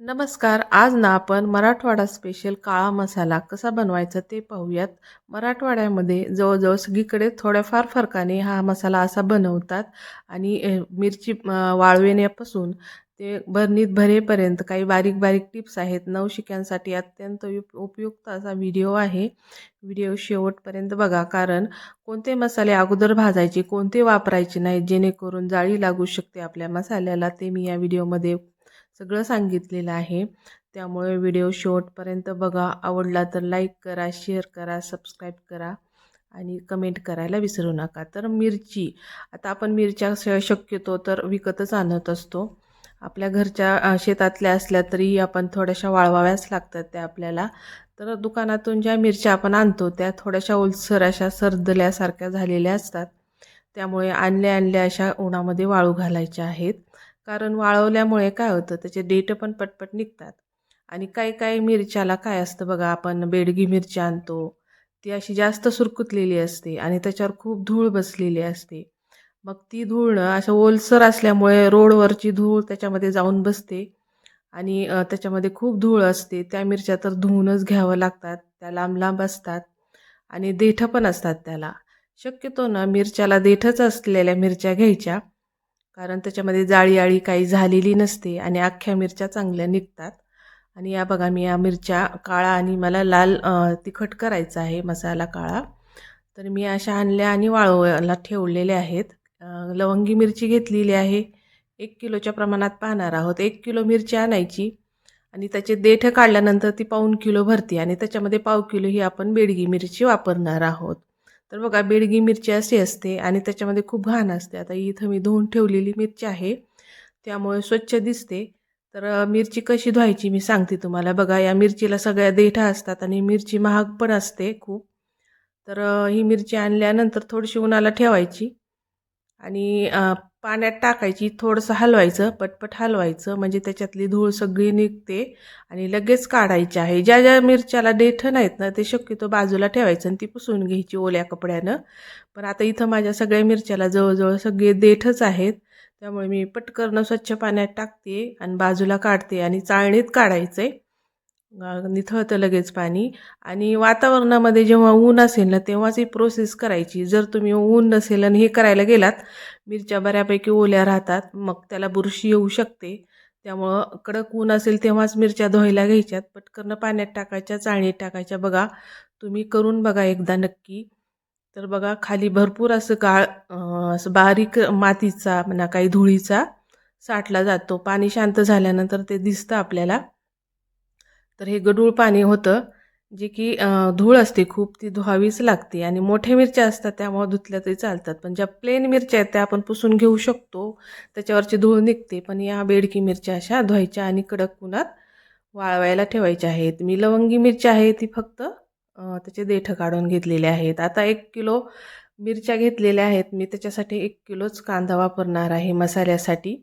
नमस्कार आज ना आपण मराठवाडा स्पेशल काळा मसाला कसा बनवायचा ते पाहूयात. मराठवाड्यामध्ये जवळजवळ सगळीकडे थोड्याफार फरकाने हा मसाला असा बनवतात आणि मिरची वाळवेण्यापासून वाळविण्यापासून ते भरणीत भरेपर्यंत काही बारीक बारीक टिप्स आहेत. नवशिक्यांसाठी अत्यंत उप- उपयुक्त असा व्हिडिओ आहे. व्हिडिओ शेवटपर्यंत बघा कारण कोणते मसाले अगोदर भाजायचे कोणते वापरायचे नाहीत जेणेकरून जाळी लागू शकते आपल्या मसाल्याला ते मी या व्हिडिओमध्ये सगळं सांगितलेलं आहे. त्यामुळे व्हिडिओ शेवटपर्यंत बघा. आवडला तर लाईक करा शेअर करा सबस्क्राईब करा आणि कमेंट करायला विसरू नका. तर मिरची. आता आपण मिरच्या शक्यतो तर विकतच आणत असतो. आपल्या घरच्या शेतातल्या असल्या तरीही आपण थोड्याशा वाळवाव्याच लागतात त्या आपल्याला. तर दुकानातून ज्या मिरच्या आपण आणतो त्या थोड्याशा ओलसर अशा सरदल्यासारख्या झालेल्या असतात. त्यामुळे आणल्या आणल्या अशा उन्हामध्ये वाळू घालायच्या आहेत. कारण वाळवल्यामुळे काय होतं त्याचे डेट पण पटपट निघतात. आणि काही काही मिरच्याला काय असतं बघा आपण बेडगी मिरची आणतो ती अशी जास्त सुरकुतलेली असते आणि त्याच्यावर खूप धूळ बसलेली असते. मग ती धूळनं असं ओलसर असल्यामुळे रोडवरची धूळ त्याच्यामध्ये जाऊन बसते आणि त्याच्यामध्ये खूप धूळ असते. त्या मिरच्या तर धुवूनच घ्यावं लागतात त्या लांब लांब असतात आणि देठं पण असतात त्याला. शक्यतो ना मिरच्याला देठच असलेल्या मिरच्या घ्यायच्या. कारण त्याच्यामध्ये जाळी आळी काही झालेली नसते आणि अख्ख्या मिरच्या चांगल्या निघतात. आणि या बघा मी या मिरच्या काळा आणि मला लाल तिखट करायचा आहे मसाला काळा. तर मी अशा आणल्या आणि वाळवायला ठेवलेल्या आहेत. लवंगी मिरची घेतलेली आहे. एक किलोच्या प्रमाणात पाहणार आहोत. एक किलो मिरची आणायची आणि त्याचे देठ काढल्यानंतर ती पाऊन किलो भरते आणि त्याच्यामध्ये पाव किलो ही आपण बेडगी मिरची वापरणार आहोत. तर बघा बेडगी मिरची अशी असते आणि त्याच्यामध्ये खूप घाण असते. आता इथं मी धुवून ठेवलेली मिरची आहे त्यामुळे स्वच्छ दिसते. तर मिरची कशी धुवायची मी सांगते तुम्हाला. बघा या मिरचीला सगळ्या देठा असतात आणि मिरची महाग पण असते खूप. तर ही मिरची आणल्यानंतर थोडीशी उन्हाला ठेवायची आणि पाण्यात टाकायची थोडंसं हलवायचं पटपट हलवायचं म्हणजे त्याच्यातली धूळ सगळी निघते आणि लगेच काढायची आहे. ज्या ज्या मिरच्याला देठ नाहीत ना ते शक्यतो बाजूला ठेवायचं आणि ती पुसून घ्यायची ओल्या कपड्यानं. पण आता इथं माझ्या सगळ्या मिरच्याला जवळजवळ सगळे देठच आहेत. त्यामुळे मी पटकन स्वच्छ पाण्यात टाकते आणि बाजूला काढते आणि चाळणीत काढायचं आहे निथळतं लगेच पाणी. आणि वातावरणामध्ये जेव्हा ऊन असेल ना तेव्हाच ही प्रोसेस करायची. जर तुम्ही ऊन नसेल आणि हे करायला गेलात मिरच्या बऱ्यापैकी ओल्या राहतात मग त्याला बुरशी येऊ शकते. त्यामुळं कडक ऊन असेल तेव्हाच मिरच्या धुवायला घ्यायच्यात. पटकन पाण्यात टाकायच्या चाळणीत टाकायच्या. बघा तुम्ही करून बघा एकदा नक्की. तर बघा खाली भरपूर असं काळ असं बारीक मातीचा म्हणा काही धुळीचा साठला जातो. पाणी शांत झाल्यानंतर ते दिसतं आपल्याला. तर हे गडूळ पाणी होतं जे की धूळ असते खूप ती धुवावीच लागते आणि मोठ्या मिरच्या असतात त्यामुळे धुतल्या तरी चालतात. पण ज्या प्लेन मिरच्या आहेत त्या आपण पुसून घेऊ शकतो त्याच्यावरची धूळ निघते. पण या बेडकी मिरच्या अशा धुवायच्या आणि कडक उन्हात वाळवायला ठेवायच्या आहेत. मी लवंगी मिरची आहे ती फक्त त्याचे देठं काढून घेतलेले आहेत. आता एक किलो मिरच्या घेतलेल्या आहेत. मी त्याच्यासाठी एक किलोच कांदा वापरणार आहे मसाल्यासाठी.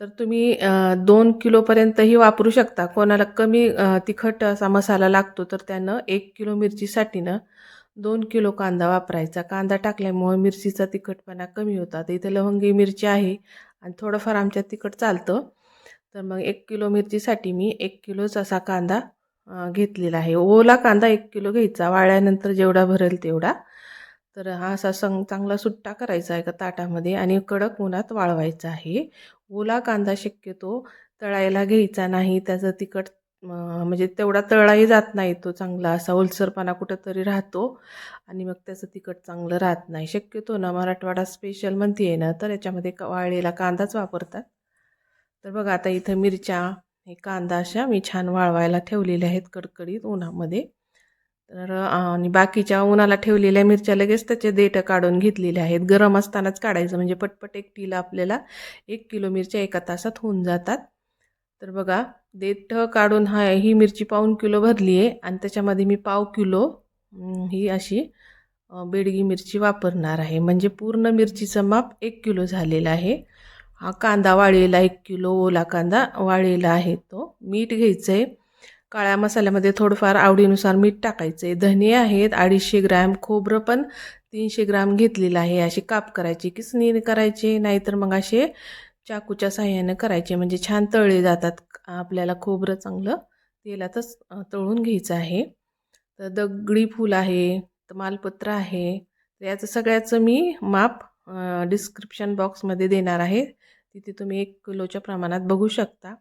तर तुम्ही दोन किलोपर्यंतही वापरू शकता. कोणाला कमी तिखट असा मसाला लागतो तर त्यानं एक किलो मिरचीसाठी ना दोन किलो कांदा वापरायचा. कांदा टाकल्यामुळे मिरचीचा तिखटपणा कमी होता. तर इथे लवंगी मिरची आहे आणि थोडंफार आमच्या तिखट चालतं. तर मग एक किलो मिरचीसाठी मी एक किलोच असा कांदा घेतलेला आहे. ओला कांदा एक किलो घ्यायचा. वाळल्यानंतर जेवढा भरेल तेवढा. तर हा असा संग चांगला सुट्टा करायचा आहे का ताटामध्ये आणि कडक उन्हात वाळवायचा आहे. ओला कांदा शक्यतो तळायला घ्यायचा नाही. त्याचं तिखट म्हणजे तेवढा तळाही जात नाही तो चांगला. असा ओलसरपणा कुठंतरी राहतो आणि मग त्याचं तिखट चांगलं राहत नाही. शक्यतो ना मराठवाडा स्पेशल म्हणते आहे ना तर याच्यामध्ये क- वाळलेला कांदाच वापरतात. तर बघा आता इथं मिरच्या हे कांदा अशा मी छान वाळवायला ठेवलेल्या आहेत कडकडीत उन्हामध्ये. तर आणि बाकीच्या उन्हाला ठेवलेल्या मिरच्या लगेच त्याचे देठं काढून घेतलेले आहेत. गरम असतानाच काढायचं. म्हणजे पटपट एक टीला आपल्याला एक किलो मिरच्या एका तासात होऊन जातात. तर बघा देठं काढून हा ही मिरची पाऊन किलो भरली आहे आणि त्याच्यामध्ये मी पाव किलो ही अशी बेडगी मिरची वापरणार आहे. म्हणजे पूर्ण मिरचीचं माप एक किलो झालेलं आहे. हा कांदा वाळलेला एक किलो ओला कांदा वाळलेला आहे तो. मीठ घ्यायचं आहे काळ्या मसाल्यामध्ये थोडंफार आवडीनुसार मीठ टाकायचे. धने आहेत अडीचशे ग्रॅम खोबरं पण तीनशे ग्रॅम घेतलेलं आहे. असे काप करायचे किसणीने करायचे नाहीतर मग असे चाकूच्या साह्यानं करायचे. म्हणजे छान तळले जातात. आपल्याला खोबरं चांगलं तेलातच तळून घ्यायचं आहे. तर दगडी फूल आहे तमालपत्र आहे. तर याचं सगळ्याचं मी माप डिस्क्रिप्शन बॉक्समध्ये देणार आहे. तिथे तुम्ही एक किलोच्या प्रमाणात बघू शकता.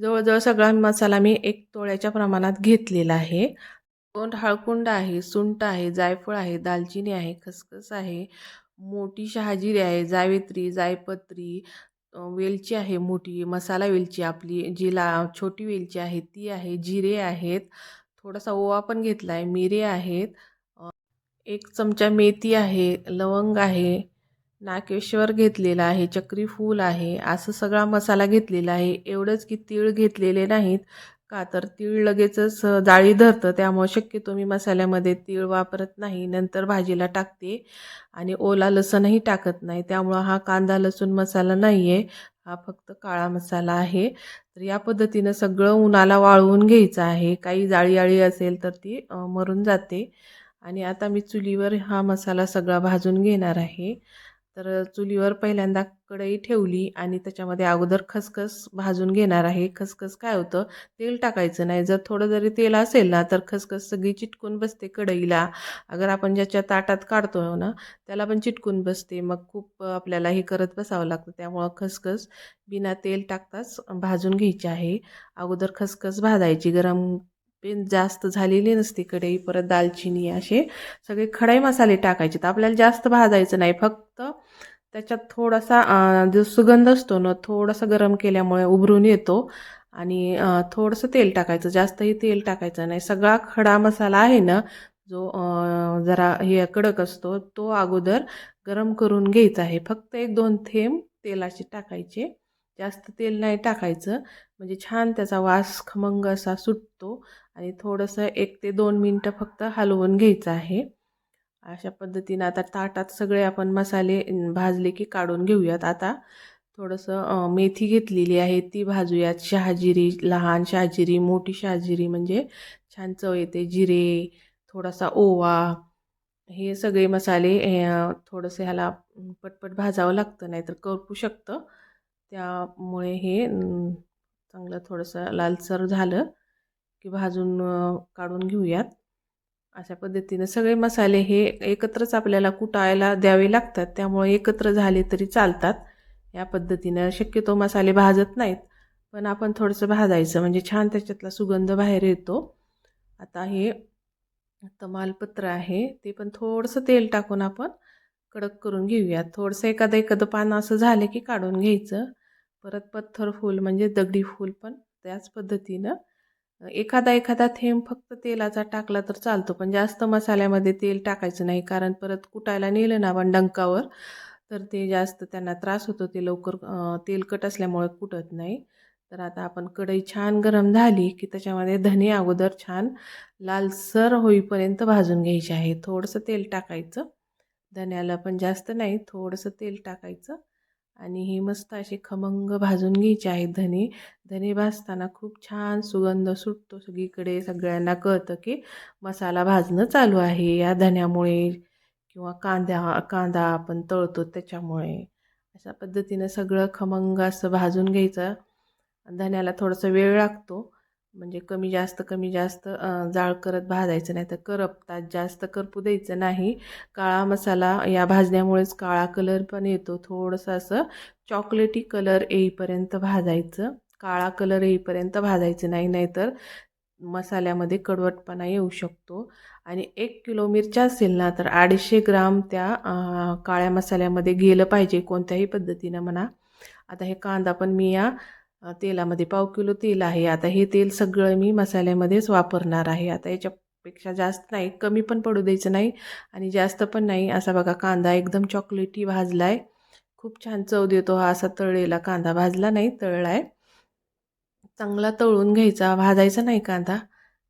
जवळजवळ सगळा मसाला मी एक तोळ्याच्या प्रमाणात घेतलेला आहे. दोन हळकुंड आहे सुंट आहे जायफळ आहे दालचिनी आहे खसखस आहे मोठी शहाजिरी आहे जावेत्री जायपत्री वेलची आहे मोठी मसाला वेलची आपली जी ला छोटी वेलची आहे ती आहे जिरे आहेत थोडासा ओवा पण घेतला आहे मिरे आहेत एक चमचा मेथी आहे लवंग आहे नाकेश्वर घेतलेला आहे चक्री फूल आहे असं सगळा मसाला घेतलेला आहे. एवढंच की तीळ घेतलेले नाहीत का तर तीळ लगेचच जाळी धरतं त्यामुळे शक्यतो मी मसाल्यामध्ये तीळ वापरत नाही. नंतर भाजीला टाकते आणि ओला लसणही टाकत नाही. त्यामुळं हा कांदा लसूण मसाला नाही आहे हा फक्त काळा मसाला आहे. तर या पद्धतीनं सगळं उन्हाला वाळवून घ्यायचं आहे. काही जाळी आळी असेल तर ती मरून जाते. आणि आता मी चुलीवर हा मसाला सगळा भाजून घेणार आहे. तर चुलीवर पहिल्यांदा कढई ठेवली आणि त्याच्यामध्ये अगोदर खसखस भाजून घेणार आहे. खसखस काय होतं? तेल टाकायचं नाही. जर थोडं जरी तेल असेल ना तर खसखस सगळी चिटकून बसते कढईला. अगर आपण ज्याच्या ताटात काढतो ना त्याला पण चिटकून बसते. मग खूप आपल्याला हे करत बसावं लागतं. त्यामुळं खसखस बिना तेल टाकताच भाजून घ्यायची आहे. अगोदर खसखस भाजायची गरम पेन जास्त झालेली नसते कढई परत दालचिनी असे सगळे खडे मसाले टाकायचे. तर आपल्याला जास्त भाजायचं नाही फक्त त्याच्यात थोडासा जो सुगंध असतो ना थोडासा गरम केल्यामुळे उभरून येतो आणि थोडंसं तेल टाकायचं. जास्तही तेल टाकायचं नाही. सगळा खडा मसाला आहे ना जो जरा हे कडक असतो तो अगोदर गरम करून घ्यायचा आहे. फक्त एक दोन थेंब तेलाचे टाकायचे. जास्त तेल नाही टाकायचं. म्हणजे छान त्याचा वास खमंग असा सुटतो. आणि थोडंसं एक ते दोन मिनटं फक्त हलवून घ्यायचं आहे. अशा पद्धतीनं आता ताटात सगळे आपण मसाले भाजले की काढून घेऊयात. आता थोडंसं मेथी घेतलेली आहे. ती भाजूयात. शहाजिरी लहान शहाजिरी मोठी शहाजिरी म्हणजे छान चव येते. जिरे थोडासा ओवा हे सगळे मसाले थोडंसं ह्याला पटपट भाजावं लागतं नाहीतर करपू शकतं. त्यामुळे हे चांगलं थोडंसं लालसर झालं. की भाजून काढून घेऊयात. अशा पद्धतीनं सगळे मसाले हे एकत्रच आपल्याला कुटायला द्यावे लागतात. त्यामुळे एकत्र झाले तरी चालतात. या पद्धतीनं शक्यतो मसाले भाजत नाहीत. पण आपण थोडंसं भाजायचं म्हणजे छान त्याच्यातला सुगंध बाहेर येतो. आता हे तमालपत्र आहे ते पण थोडंसं तेल टाकून आपण कडक करून घेऊयात. थोडंसं एखादं एखादं पान असं झालं की काढून घ्यायचं. परत पत्थर फूल म्हणजे दगडी फूल पण त्याच पद्धतीनं एखादा एखादा थेंब फक्त तेलाचा टाकला तर चालतो पण जास्त मसाल्यामध्ये तेल टाकायचं नाही कारण परत कुटायला नेलं ना आपण डंकावर तर ते जास्त त्यांना त्रास होतो ते लवकर तेलकट असल्यामुळे कुटत नाही. तर आता आपण कढई छान गरम झाली की त्याच्यामध्ये धने अगोदर छान लालसर होईपर्यंत भाजून घ्यायचे आहे. थोडंसं तेल टाकायचं. धन्याला पण जास्त नाही थोडंसं तेल टाकायचं. आणि हे मस्त असे खमंग भाजून घ्यायचे आहेत धने. धने भाजताना खूप छान सुगंध सुटतो सगळीकडे सगळ्यांना कळतं की मसाला भाजणं चालू आहे. या धन्यामुळे किंवा कांद्या कांदा आपण तळतो त्याच्यामुळे. अशा पद्धतीनं सगळं खमंग असं भाजून घ्यायचं. धन्याला थोडंसं वेळ लागतो. म्हणजे कमी जास्त कमी जास्त जाळ करत भाजायचं नाही तर करपतात जास्त करपू द्यायचं नाही. काळा मसाला या भाजण्यामुळेच काळा कलर पण येतो. थोडंसं असं चॉकलेटी कलर येईपर्यंत भाजायचं. काळा कलर येईपर्यंत भाजायचं नाही नाहीतर मसाल्यामध्ये कडवटपणा येऊ शकतो. आणि एक किलो मिरच्या असेल ना तर अडीचशे ग्राम त्या काळ्या मसाल्यामध्ये गेलं पाहिजे कोणत्याही पद्धतीनं म्हणा. आता हे कांदा पण मी या तेलामध्ये पाव किलो तेल आहे. आता हे तेल सगळं मी मसाल्यामध्येच वापरणार आहे. आता याच्यापेक्षा जास्त नाही कमी पण पडू द्यायचं नाही आणि जास्त पण नाही. असा बघा कांदा एकदम चॉकलेटी भाजला आहे खूप छान चव देतो हा असा तळलेला कांदा. भाजला नाही तळला आहे चांगला तळून घ्यायचा. भाजायचा नाही कांदा.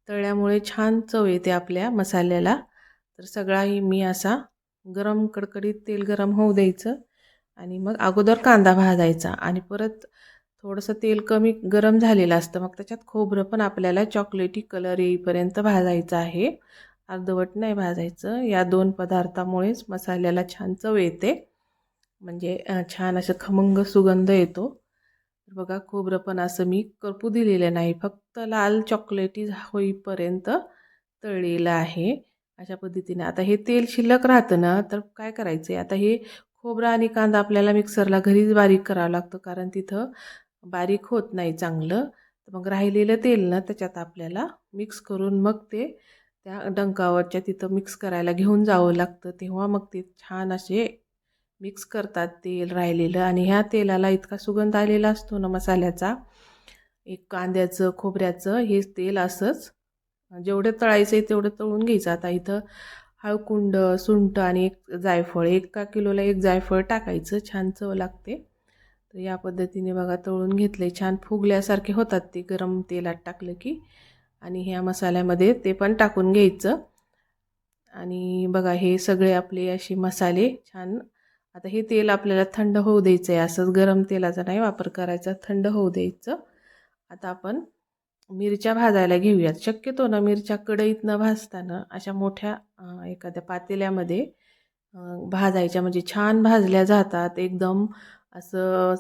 तळल्यामुळे छान चव येते आपल्या मसाल्याला. तर सगळाही मी असा गरम कडकडीत तेल गरम होऊ द्यायचं आणि मग अगोदर कांदा भाजायचा आणि परत थोडंसं तेल कमी गरम झालेलं असतं. मग त्याच्यात खोबरं पण आपल्याला चॉकलेटी कलर येईपर्यंत भाजायचं आहे. अर्धवट नाही भाजायचं. या दोन पदार्थामुळेच मसाल्याला छान चव येते. म्हणजे छान असं खमंग सुगंध येतो. तर बघा खोबरं पण असं मी करपू दिलेलं नाही. फक्त लाल चॉकलेटी होईपर्यंत तळलेलं आहे. अशा पद्धतीने. आता हे तेल शिल्लक राहतं ना तर काय करायचं आहे आता हे खोबरं आणि कांदा आपल्याला मिक्सरला घरीच बारीक करावं लागतं. कारण तिथं बारीक होत नाही चांगलं तर मग राहिलेलं तेल ना त्याच्यात आपल्याला मिक्स करून मग ते त्या डंकावरच्या तिथं मिक्स करायला घेऊन जावं लागतं. तेव्हा मग ते छान असे मिक्स करतात तेल राहिलेलं. आणि ह्या तेलाला इतका सुगंध आलेला असतो ना मसाल्याचा एक कांद्याचं खोबऱ्याचं हे तेल असंच जेवढं तळायचं आहे तेवढं तळून घ्यायचं. आता इथं हळकुंड सुंट आणि एक जायफळ एका किलोला एक जायफळ टाकायचं. छान चव लागते. तर या पद्धतीने बघा तळून घेतले छान फुगल्यासारखे होतात ते गरम तेलात टाकलं की. आणि ह्या मसाल्यामध्ये ते पण टाकून घ्यायचं. आणि बघा हे सगळे आपले असे मसाले छान आता हे तेल आपल्याला थंड होऊ द्यायचं आहे असंच गरम तेलाचा नाही वापर करायचा थंड होऊ द्यायचं. आता आपण मिरच्या भाजायला घेऊयात. शक्यतो ना मिरच्या कढईतनं न भाजताना अशा मोठ्या एखाद्या पातेल्यामध्ये भाजायच्या. म्हणजे छान भाजल्या जातात. एकदम असं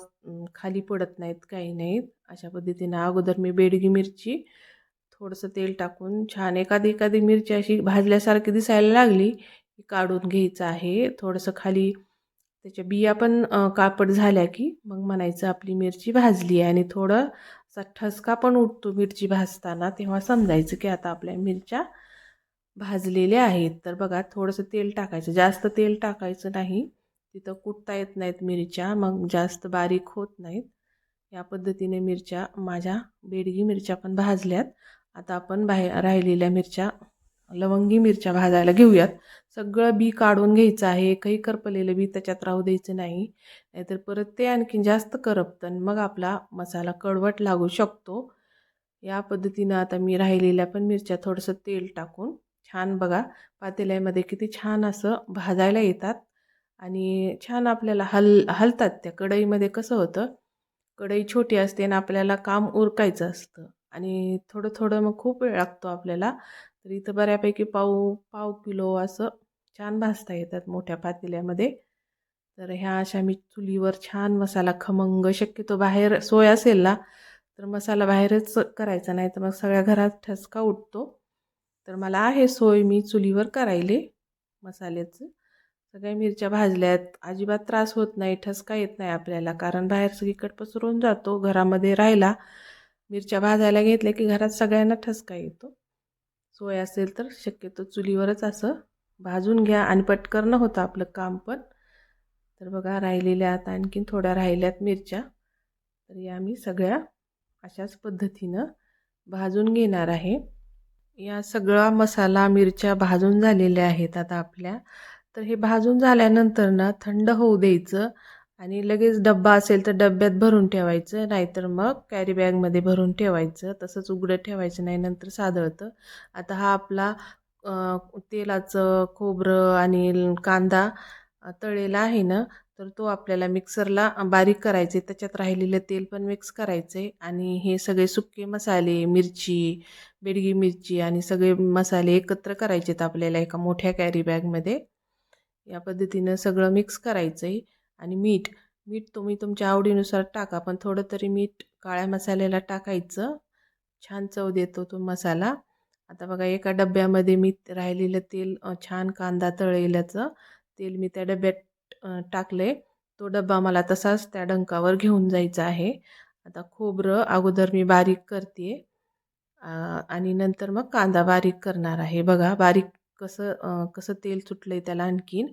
खाली पडत नाहीत काही नाहीत. अशा पद्धतीनं अगोदर मी बेडगी मिरची थोडंसं तेल टाकून छान एखादी एखादी मिरची अशी भाजल्यासारखी दिसायला लागली की काढून घ्यायचं आहे. थोडंसं खाली त्याच्या बिया पण कापड झाल्या की मग म्हणायचं आपली मिरची भाजली आहे आणि थोडं असा ठसका पण उठतो मिरची भाजताना तेव्हा समजायचं की आता आपल्या मिरच्या भाजलेल्या आहेत. तर बघा थोडंसं तेल टाकायचं. जास्त तेल टाकायचं नाही. तिथं कुटता येत नाहीत मिरच्या मग जास्त बारीक होत नाहीत. या पद्धतीने मिरच्या माझ्या बेडगी मिरच्या पण भाजल्यात. आता आपण बाहेर राहिलेल्या मिरच्या लवंगी मिरच्या भाजायला घेऊयात. सगळं बी काढून घ्यायचं आहे एकही करपलेलं बी त्याच्यात राहू द्यायचं नाही. नाहीतर परत ते आणखीन जास्त करपतं मग आपला मसाला कडवट लागू शकतो. या पद्धतीनं आता मी राहिलेल्या पण मिरच्या थोडंसं तेल टाकून छान बघा पातेल्यामध्ये किती छान असं भाजायला येतात. आणि छान आपल्याला हल हलतात त्या कढईमध्ये कसं होतं कढई छोटी असते आणि आपल्याला काम उरकायचं असतं. आणि थोडं थोडं मग खूप वेळ लागतो आपल्याला. तर इथं बऱ्यापैकी पाव पाव किलो असं छान भाजता येतात मोठ्या पातेल्यामध्ये. तर ह्या अशा मी चुलीवर छान मसाला खमंग शक्यतो बाहेर सोय असेल ना तर मसाला बाहेरच करायचा नाही तर मग सगळ्या घरात ठसका उठतो. तर मला आहे सोय मी चुलीवर करायले मसाल्याचं. सगळ्या मिरच्या भाजल्यात. अजिबात त्रास होत नाही ठसका येत नाही आपल्याला. कारण बाहेर सगळीकडे पसरून जातो घरामध्ये राहिला. मिरच्या भाजायला घेतल्या की घरात सगळ्यांना ठसका येतो. सोय असेल तर शक्यतो चुलीवरच असं भाजून घ्या आणि पटकन होतं आपलं काम पण. तर बघा राहिलेल्या आता आणखीन थोड्या राहिल्यात मिरच्या. तर या मी सगळ्या अशाच पद्धतीनं भाजून घेणार आहे. या सगळा मसाला मिरच्या भाजून झालेल्या आहेत आता आपल्या. तर हे भाजून झाल्यानंतर ना थंड होऊ द्यायचं आणि लगेच डब्बा असेल तर डब्यात भरून ठेवायचं नाहीतर मग कॅरी बॅगमध्ये भरून ठेवायचं. तसंच उघडं ठेवायचं नाही नंतर सादळतं. आता हा आपला तेलाचं खोबरं आणि कांदा तळेला आहे ना तर तो आपल्याला मिक्सरला बारीक करायचे. त्याच्यात राहिलेलं तेल पण मिक्स करायचे आणि हे सगळे सुके मसाले मिरची बेडगी मिरची आणि सगळे मसाले एकत्र करायचेत आपल्याला एका मोठ्या कॅरी बॅगमध्ये या पद्धतीनं सगळं मिक्स करायचं आहे आणि मीठ मीठ तुम्ही तुमच्या आवडीनुसार टाका पण थोडं तरी मीठ काळ्या मसाल्याला टाकायचं. छान चव देतो तो मसाला. आता बघा एका डब्यामध्ये मी राहिलेलं तेल छान कांदा तळलेल्याचं तेल मी त्या डब्यात टाकले तो डब्बा मला तसाच त्या डंकावर घेऊन जायचा आहे. आता खोबरं अगोदर मी बारीक करते आणि नंतर मग कांदा बारीक करणार आहे. बघा बारीक कसं कसं तेल सुटलं आहे त्याला आणखीन.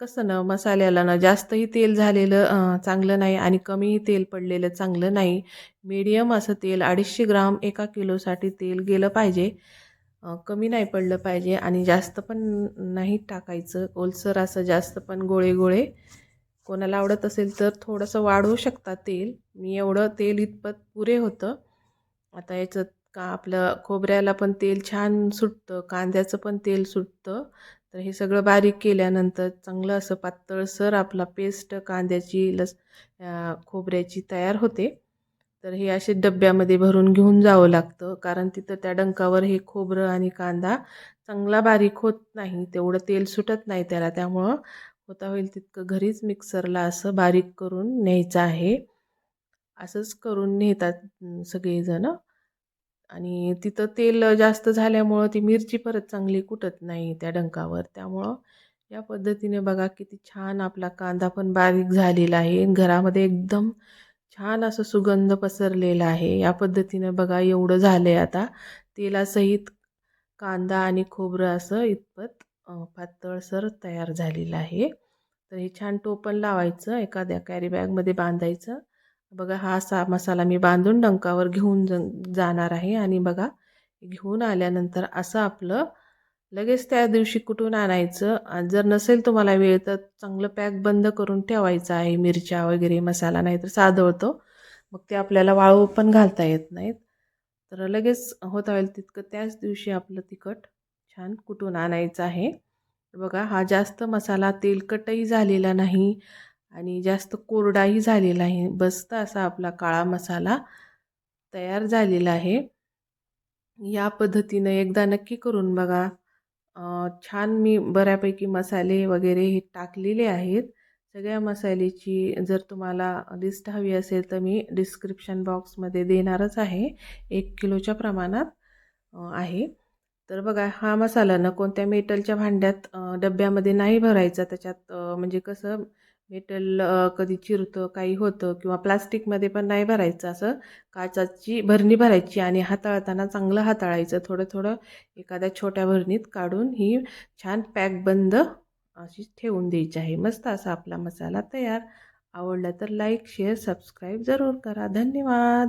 कसं ना मसाल्याला ना जास्तही तेल झालेलं चांगलं नाही आणि कमीही तेल पडलेलं चांगलं नाही. मीडियम असं तेल अडीचशे ग्राम एका किलोसाठी तेल गेलं पाहिजे. कमी नाही पडलं पाहिजे आणि जास्त पण नाही टाकायचं. ओलसर असं जास्त पण गोळे गोळे. कोणाला आवडत असेल तर थोडंसं वाढवू शकता तेल. मी एवढं तेल इतपत पुरे होतं. आता याचं का आपलं खोबऱ्याला पण तेल छान सुटतं कांद्याचं पण तेल सुटतं. तर हे सगळं बारीक केल्यानंतर चांगलं असं पातळसर आपला पेस्ट कांद्याची लस खोबऱ्याची तयार होते. तर हे असे डब्यामध्ये भरून घेऊन जावं लागतं कारण तिथं त्या डंकावर हे खोबरं आणि कांदा चांगला बारीक होत नाही तेवढं तेल सुटत नाही त्याला त्यामुळं होता होईल तितकं घरीच मिक्सरला असं बारीक करून न्यायचं आहे. असंच करून नेतात सगळेजणं. आणि तिथं तेल जास्त झाल्यामुळं ती मिरची परत चांगली कुटत नाही त्या डंकावर. त्यामुळं या पद्धतीने बघा किती छान आपला कांदा पण बारीक झालेला आहे. घरामध्ये एकदम छान असं सुगंध पसरलेला आहे. या पद्धतीने बघा एवढं झालं आहे आता. तेलासहित कांदा आणि खोबरं असं इतपत पातळसर तयार झालेलं आहे. तर हे छान टोपण लावायचं एखाद्या कॅरीबॅगमध्ये बांधायचं. बघा हा असा मसाला मी बांधून डंकावर घेऊन जाणार आहे. आणि बघा घेऊन आल्यानंतर असं आपलं लगेच त्या दिवशी कुठून आणायचं? जर नसेल तुम्हाला वेळ तर चांगलं पॅक बंद करून ठेवायचं आहे. मिरच्या वगैरे मसाला नाही तर सादळतो. मग ते आपल्याला वाळू पण घालता येत नाहीत. तर लगेच होता होईल तितकं त्याच दिवशी आपलं तिखट छान कुटून आणायचं आहे. बघा हा जास्त मसाला तेलकटही झालेला नाही. आणि जास्त कोरडाही झालेला आहे. बसता असा आपला काळा मसाला तयार झालेला आहे. या पद्धतीनं एकदा नक्की करून बघा. छान मी बऱ्यापैकी मसाले वगैरे हे टाकलेले आहेत. सगळ्या मसाल्याची जर तुम्हाला लिस्ट हवी असेल तर मी डिस्क्रिप्शन बॉक्समध्ये देणारच आहे. एक किलोच्या प्रमाणात आहे. तर बघा हा मसाला ना कोणत्या मेटलच्या भांड्यात डब्यामध्ये नाही भरायचा. त्याच्यात म्हणजे कसं मेटल कधी चिरतं काही होतं किंवा प्लास्टिकमध्ये पण नाही भरायचं असं. काचाची भरणी भरायची आणि हाताळताना चांगलं हाताळायचं. थोडं थोडं एखाद्या छोट्या भरणीत काढून ही छान पॅक बंद अशी ठेवून द्यायची आहे. मस्त असा आपला मसाला तयार. आवडला तर लाईक शेअर सबस्क्राईब जरूर करा. धन्यवाद.